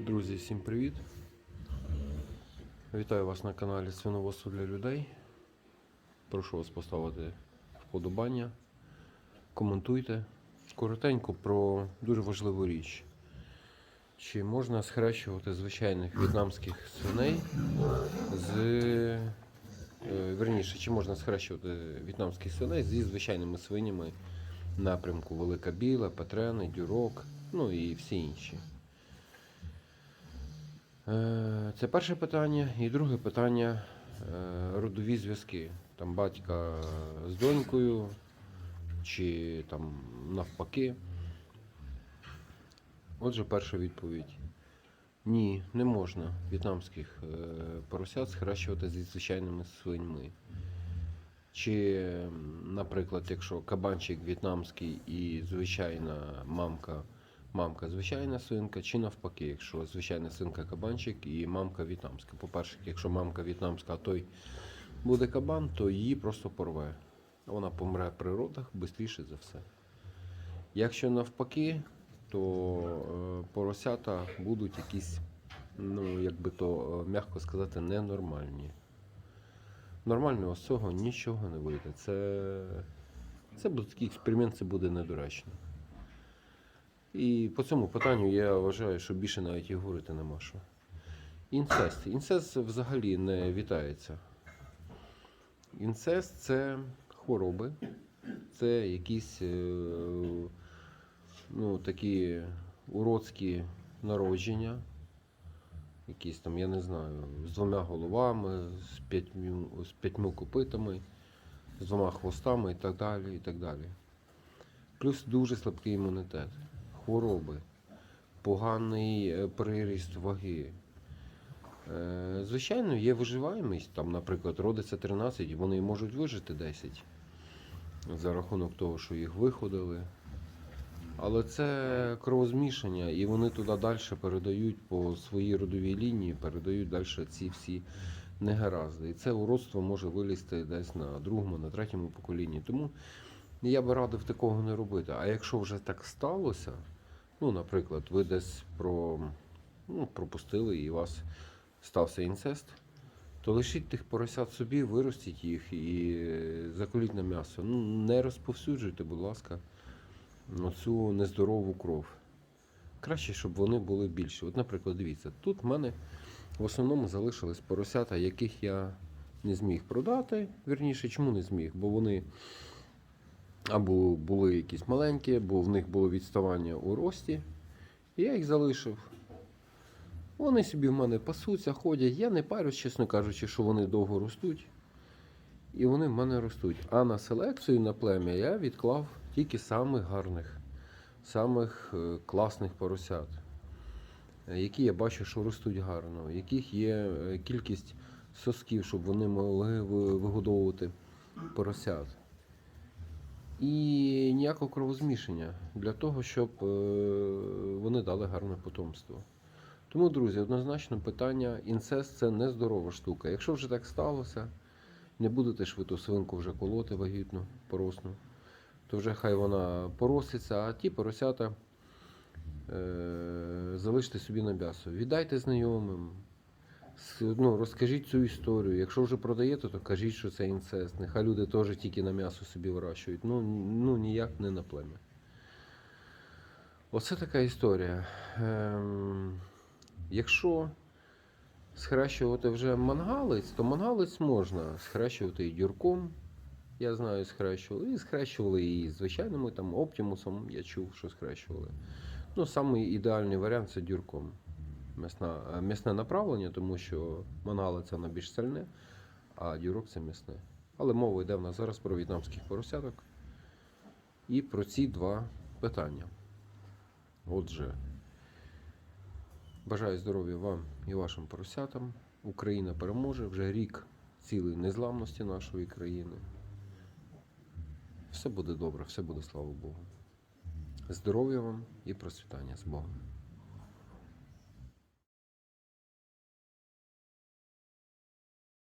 Друзі, всім привіт! Вітаю вас на каналі Свиноводство для людей. Прошу вас поставити вподобання, коментуйте. Коротенько про дуже важливу річ. Чи можна схрещувати звичайних в'єтнамських свиней з. е, Верніше, чи можна схрещувати в'єтнамських свиней зі звичайними свинями напрямку Велика Біла, Петрени, Дюрок, ну і всі інші. Е, Це перше питання. І друге питання е, родові зв'язки. Там батька з донькою, чи там навпаки. Отже, перша відповідь. Ні, не можна в'єтнамських е, поросят схрещувати зі звичайними свиньми. Чи, наприклад, якщо кабанчик в'єтнамський і звичайна мамка мамка звичайна свинка, чи навпаки, якщо звичайна свинка кабанчик і мамка в'єтнамська. По-перше, якщо мамка в'єтнамська, а той буде кабан, то її просто порве. Вона помре при родах швидше за все. Якщо навпаки, то е, поросята будуть якісь, ну, як би то е, м'яко сказати, ненормальні. Нормального з цього нічого не вийде. Це, це буде такий експеримент, це буде недоречно. І по цьому питанню я вважаю, що більше навіть і говорити нема що. Інцест. Інцест взагалі не вітається. Інцест це хвороби, це якісь е, ну, такі уродські народження, якісь там, я не знаю, з двома головами, з п'ятьмю, з п'ятьми копитами, з двома хвостами і так далі. і так далі. Плюс дуже слабкий імунітет хвороби, поганий е, приріст ваги. Е, Звичайно, є виживаємість. Там, наприклад, родиться 13, вони можуть вижити 10 за рахунок того, що їх виходили. Але це кровозмішання, і вони туди далі передають по своїй родовій лінії, передають далі ці всі негаразди. І це уродство може вилізти десь на другому, на третьому поколінні. Тому я би радив такого не робити. А якщо вже так сталося, ну, наприклад, ви десь про, ну, пропустили і у вас стався інцест, то лишіть тих поросят собі, виростіть їх і заколіть на м'ясо. Ну, не розповсюджуйте, будь ласка, цю нездорову кров. Краще, щоб вони були більші. От, наприклад, дивіться, тут в мене в основному залишились поросята, яких я не зміг продати. Вірніше, чому не зміг? Бо вони або були якісь маленькі, або в них було відставання у рості. І я їх залишив. Вони собі в мене пасуться, ходять. Я не парюсь, чесно кажучи, що вони довго ростуть. І вони в мене ростуть. А на селекцію на плем'я я відклав тільки самих гарних, самих е, класних поросят, е, які я бачу, що ростуть гарно, яких є е, кількість сосків, щоб вони могли вигодовувати поросят. І ніякого кровозмішання для того, щоб вони дали гарне потомство. Тому, друзі, однозначно питання інцест це нездорова штука. Якщо вже так сталося, не будете ж ви ту свинку вже колоти вагітну, поросну, то вже хай вона пороситься, а ті поросята е, залиште собі на м'ясо. Віддайте знайомим. Ну, розкажіть цю історію. Якщо вже продаєте, то кажіть, що це інцест. Нехай люди теж тільки на м'ясо собі вирощують. Ну, ну ніяк не на плем'я. Оце така історія. Ем, якщо схрещувати вже мангалець, то мангалець можна схрещувати і дюрком. Я знаю, схрещували. І схрещували і звичайними там оптимусом, я чув, що схрещували. Ну, самий ідеальний варіант це дюрком. Е, м'ясне направлення, тому що мангалець це більш сильне, а дюрок це м'ясне. Але мова йде в нас зараз про в'єтнамських поросяток і про ці два питання. Отже, бажаю здоров'я вам і вашим поросятам. Україна переможе вже рік цілої незламності нашої країни. Все буде добре, все буде, слава Богу. Здоров'я вам і процвітання з Богом.